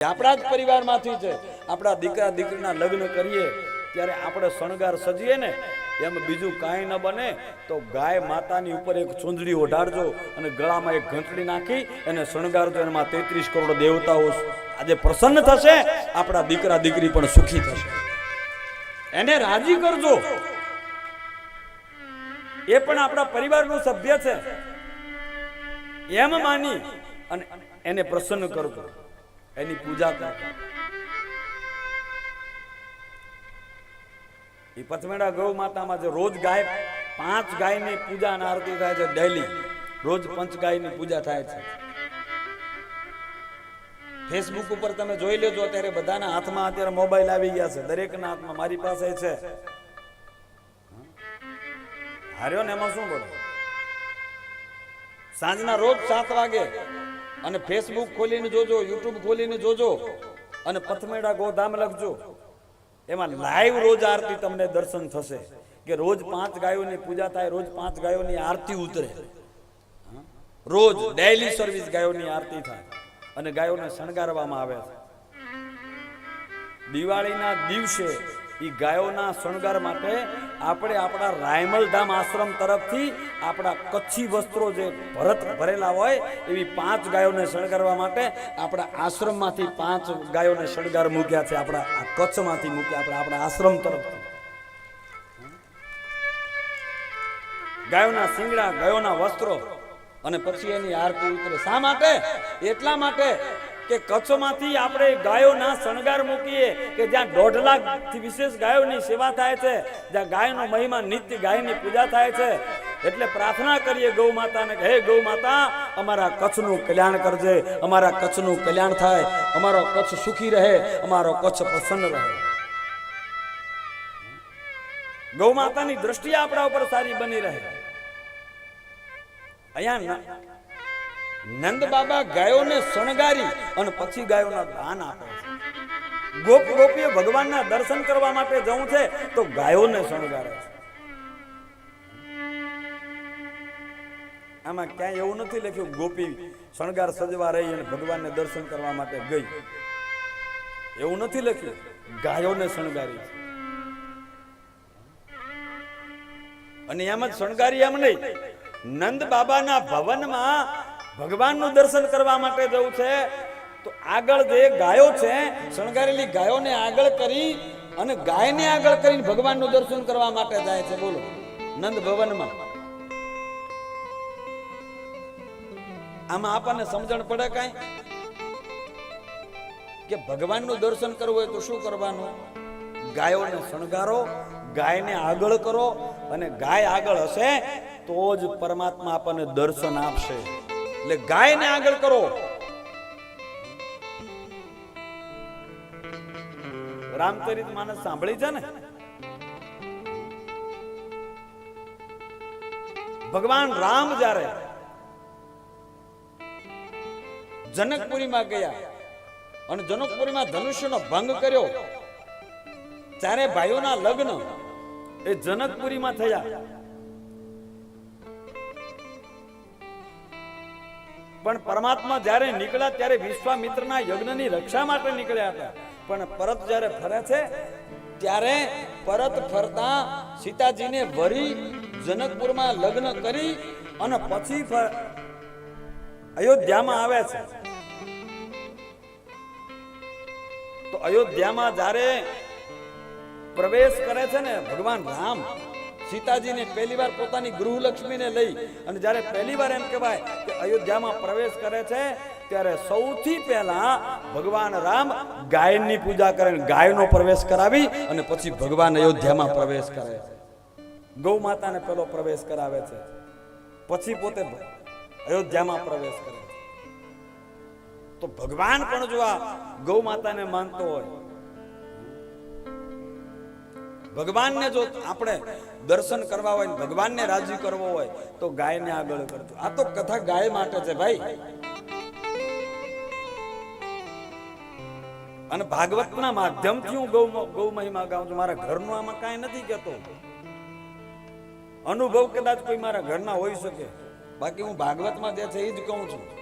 આપણા જ પરિવારમાંથી છે. આપણા દીકરા દીકરીના લગ્ન કરીએ, ત્યારે આપણે શણગાર સજીએ ને, એમ બીજું કાંઈ ન બને, તો ગાય માતાની ઉપર એક ચૂંદડી ઓઢાડજો અને ગળામાં એક ઘંટડી નાખી એને શણગારજો એમાં તેત્રીસ કરોડ દેવતાઓ આજે પ્રસન્ન થશે, આપણા દીકરા દીકરી પણ સુખી થશે. એને રાજી કરજો. એ પણ આપણા પરિવારનું સભ્ય છે. એમ માની અને એને પ્રસન્ન કરજો. એની પૂજા કરો. એ પથમેડા ગૌ માતામાં જે રોજ ગાય, પાંચ ગાયની પૂજા અને આરતી થાય છે ડેલી. રોજ પંચ ગાયની પૂજા થાય છે. ફેસબુક ઉપર તમે જોઈ લેજો, અત્યારે બધાના હાથમાં અત્યારે મોબાઈલ આવી ગયા છે. દરેકના હાથમાં મારી પાસે છે. હાર્યો ને એમાં શું બોલો? સાંજના રોજ સાત વાગે અને ફેસબુક ખોલીને જોજો યુટ્યુબ ખોલીને જોજો અને પથમેડા ગોધામ લખજો. એમાં લાઈવ રોજ આરતી તમને દર્શન થશે. કે રોજ પાંચ ગાયોની પૂજા થાય, રોજ પાંચ ગાયોની આરતી ઉતરે. રોજ ડેલી સર્વિસ ગાયોની આરતી થાય અને ગાયોને શણગારવામાં આવે છે. દિવાળીના દિવસે એ ગાયોના શણગાર માટે આપણે આપણા રાયમલ ધામ આશ્રમ તરફથી આપણા કચ્છી વસ્ત્રો જે ભરત ભરેલા હોય, એવી પાંચ ગાયોને શણગારવા માટે આપણા આશ્રમમાંથી પાંચ ગાયોને શણગાર મૂક્યા છે, આપણા આ કચ્છમાંથી મૂક્યા, આપણે આપણા આશ્રમ તરફથી. ગાયોના શિંગડા, ગાયોના વસ્ત્રો અને પછી એની આરતી ઉતરે. શા માટે? એટલા માટે કે કચ્છમાંથી આપણે ગાયોના શણગાર મૂકીએ કે જ્યાં દોઢ લાખથી વિશેષ ગાયોની સેવા થાય છે, જ્યાં ગાયનો મહિમા નિત્ય ગાયની પૂજા થાય છે, એટલે પ્રાર્થના કરીએ ગૌ માતાને કે, હે ગૌ માતા, અમારા કચ્છનું કલ્યાણ કરજે, અમારા કચ્છનું કલ્યાણ થાય, અમારો કચ્છ સુખી રહે, અમારો કચ્છ પ્રસન્ન રહે. ગૌ માતાની દ્રષ્ટિ આપણા ઉપર સારી બની રહે. અહીંયા નંદ બાબા ગાયોને શણગારી અને પછી ગાયોના દાન આપે છે. ગોપ ગોપીએ ભગવાનના દર્શન કરવા માટે જવું છે તો ગાયોને શણગારે છે. આમાં ક્યાંય એવું નથી લખ્યું, ગોપી શણગાર સજવા રહી અને ભગવાનને દર્શન કરવા માટે ગઈ. એવું નથી લખ્યું, ગાયોને શણગારી અને એમ જ શણગારી એમ નહીં, નંદ બાબાના ભવનમાં ભગવાનનું દર્શન કરવા માટે જવું છે, તો આગળ જે ગાયો છે, શણગારેલી ગાયોને આગળ કરી અને ગાયને આગળ કરીને ભગવાનનું દર્શન કરવા માટે જાય છે. બોલો, નંદ ભવનમાં. આમાં આપણને સમજણ પડે કાંઈ? કે ભગવાનનું દર્શન કરવું હોય તો શું કરવાનું? ગાયોને શણગારો, ગાયને આગળ કરો અને ગાય આગળ હશે તો જ પરમાત્મા આપણને દર્શન આપશે. એટલે ગાયને આગળ કરો. રામચરિત માનસ સાંભળી છે ને? ભગવાન રામ જ્યારે જનકપુરીમાં ગયા અને જનકપુરીમાં ધનુષ્યનો ભંગ કર્યો, ત્યારે ભાઈઓના લગ્ન એ જનકપુરીમાં થયા. પણ પરમાત્મા જ્યારે નીકળ્યા ત્યારે વિશ્વામિત્રના યજ્ઞની રક્ષા માટે નીકળ્યા હતા. પણ પરત જ્યારે ફરે છે, ત્યારે પરત ફરતા સીતાજીને વરી જનકપુરમાં લગ્ન કરી અને પછી અયોધ્યામાં આવે છે. તો અયોધ્યામાં જ્યારે પ્રવેશ કરે છે ને, ભગવાન રામ સીતાજીને પહેલી વાર પોતાની ગૃહલક્ષ્મીને લઈ અને જ્યારે પહેલી વાર એમ કહેવાય કે અયોધ્યામાં પ્રવેશ કરે છે, ત્યારે સૌથી પહેલા ભગવાન રામ ગાયની પૂજા કરે ગાયનો પ્રવેશ કરાવી અને પછી ભગવાન અયોધ્યામાં પ્રવેશ કરે છે. ગૌ માતાને પેલો પ્રવેશ કરાવે છે. પછી પોતે અયોધ્યામાં પ્રવેશ કરે તો ભગવાન પણ જો આ ગૌ માતાને માનતો હોય ભગવાનને જો આપણે દર્શન કરવા હોય ભગવાનને રાજી કરવો હોય તો ગાયને આગળ કરજો. આ તો કથા ગાય માટે છે ભાઈ. અને ભાગવતના માધ્યમથી હું ગૌ ગૌ મહિમા ગાઉં છું. મારા ઘરનું આમાં કાંઈ નથી કહેતો. અનુભવ કદાચ કોઈ મારા ઘરના હોઈ શકે. બાકી હું ભાગવતમાં જે છે એ જ કહું છું.